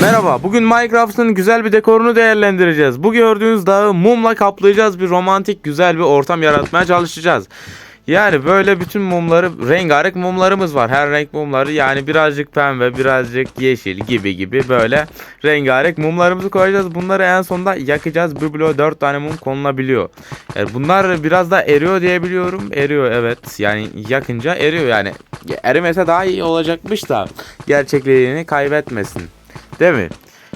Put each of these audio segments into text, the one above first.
Merhaba, bugün Minecraft'ın güzel bir dekorunu değerlendireceğiz. Bu gördüğünüz dağı mumla kaplayacağız, bir romantik güzel bir ortam yaratmaya çalışacağız. Yani böyle bütün mumları, rengarenk mumlarımız var. Her renk mumları yani birazcık pembe, birazcık yeşil gibi gibi böyle rengarenk mumlarımızı koyacağız. Bunları en sonunda yakacağız. Bir bloğa 4 tane mum konulabiliyor. Yani bunlar biraz da eriyor diye biliyorum. Eriyor evet. Yani yakınca eriyor yani. Erimese daha iyi olacakmış da gerçekliğini kaybetmesin. Değil mi?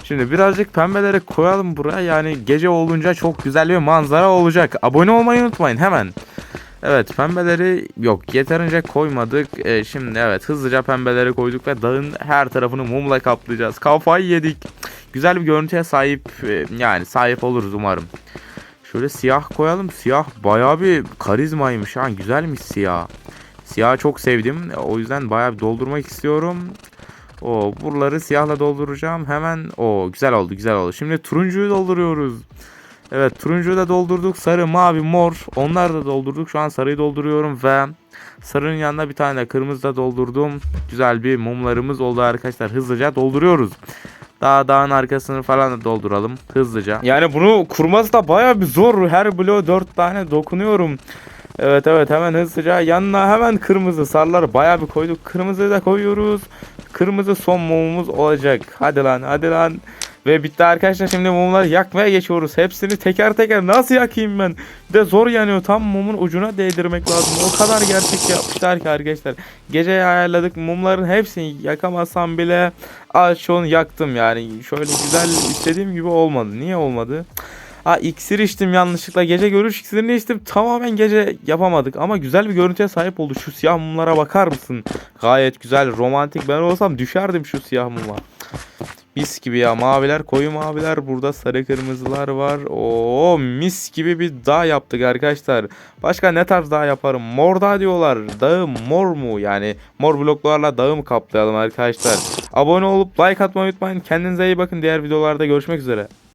Şimdi birazcık pembeleri koyalım buraya. Yani gece olunca çok güzel bir manzara olacak. Abone olmayı unutmayın hemen. Evet pembeleri yok yeterince koymadık. Ee, şimdi evet hızlıca pembeleri koyduk ve dağın her tarafını mumla kaplayacağız. Kafayı yedik. Güzel bir görüntüye sahip e, yani sahip oluruz umarım. Şöyle siyah koyalım. Siyah bayağı bir karizmaymış ha. Güzelmiş siyah. Siyahı çok sevdim. O yüzden bayağı bir doldurmak istiyorum. O buraları siyahla dolduracağım. Hemen o güzel oldu güzel oldu. Şimdi turuncuyu dolduruyoruz. Evet turuncuyu da doldurduk. Sarı, mavi, mor. Onları da doldurduk. Şu an sarıyı dolduruyorum ve sarının yanına bir tane de kırmızı da doldurdum. Güzel bir mumlarımız oldu arkadaşlar. Hızlıca dolduruyoruz. Daha dağın arkasını falan da dolduralım hızlıca. Yani bunu kurması da baya bir zor. Her bloğa 4 tane dokunuyorum. Evet evet hemen hızlıca yanına hemen kırmızı sarıları baya bir koyduk. Kırmızıyı da koyuyoruz. Kırmızı son mumumuz olacak. Hadi lan hadi lan. Ve bitti arkadaşlar şimdi mumları yakmaya geçiyoruz. Hepsini teker teker nasıl yakayım ben? Bir de zor yanıyor. Tam mumun ucuna değdirmek lazım. O kadar gerçek yapmışlar ki arkadaşlar. Gece ayarladık mumların hepsini yakamazsam bile az çoğunu yaktım yani. Şöyle güzel istediğim gibi olmadı. Niye olmadı? Ha iksir içtim yanlışlıkla. Gece görüş iksirini içtim. Tamamen gece yapamadık. Ama güzel bir görüntüye sahip oldu. Şu siyah mumlara bakar mısın? Gayet güzel. Romantik. Ben olsam düşerdim şu siyah muma. Mis gibi ya. Maviler, koyu maviler. Burada sarı kırmızılar var. Oo mis gibi bir dağ yaptık arkadaşlar. Başka ne tarz dağ yaparım? Mor dağ diyorlar. Dağı mor mu? Yani mor bloklarla dağı mı kaplayalım arkadaşlar? Abone olup like atmayı unutmayın. Kendinize iyi bakın. Diğer videolarda görüşmek üzere.